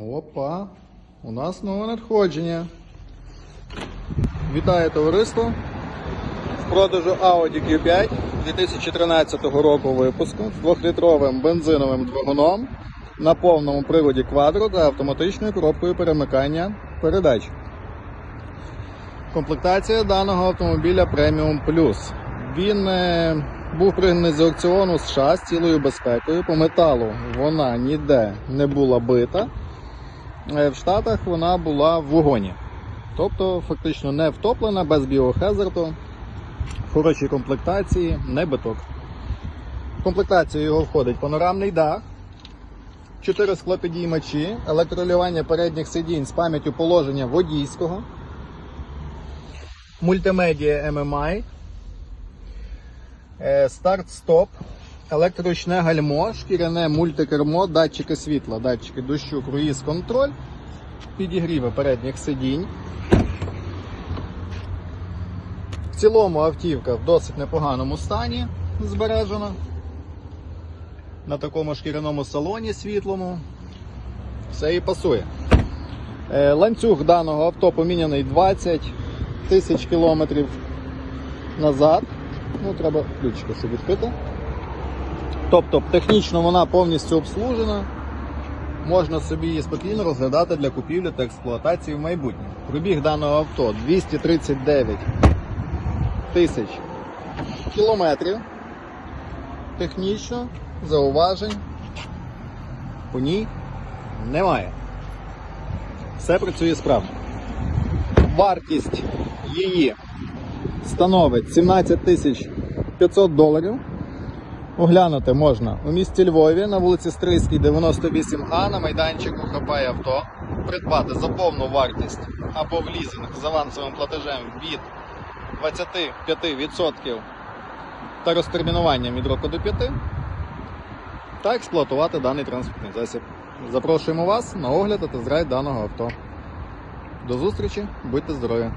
Опа, у нас нове надходження. Вітаю товариство. В продажу Audi Q5 2013 року випуску з 2-літровим бензиновим двигуном на повному приводі квадро та автоматичною коробкою перемикання передач. Комплектація даного автомобіля Premium Plus. Він е, був пригнаний з аукціону США з цілою безпекою. По металу вона ніде не була бита. Е, В Штатах вона була в вогоні. Тобто, фактично не втоплена, без біохезерту, хорошій комплектації, не биток. В комплектацію його входить панорамний дах, 4 склопідіймачі, електролювання передніх сидінь з пам'яттю положення водійського, мультимедіа MMI, е, старт-стоп, електроручне гальмо, шкіряне мультикермо, датчики світла, датчики дощу, круїз контроль, підігріви передніх сидінь. В цілому автівка в досить непоганому стані збережена. На такому шкіряному салоні світлому. Все і пасує. Е, Ланцюг даного авто поміняний 20 тисяч кілометрів назад. Ну, треба ключика собі відкрити. Тобто технічно вона повністю обслужена. Можна собі її спокійно розглядати для купівлі та експлуатації в майбутньому. Пробіг даного авто 239 тисяч кілометрів. Технічно зауважень по ній немає. Все працює справно. Вартість її становить 17 тисяч 500 доларів. Оглянути можна у місті Львові на вулиці Стрийській, 98А на майданчику Хапай авто. Придбати за повну вартість або в лізинг з авансовим платежем від 25% та розтермінуванням від року до 5 та експлуатувати даний транспортний засіб. Запрошуємо вас на огляд та тест-драйв даного авто. До зустрічі, будьте здорові!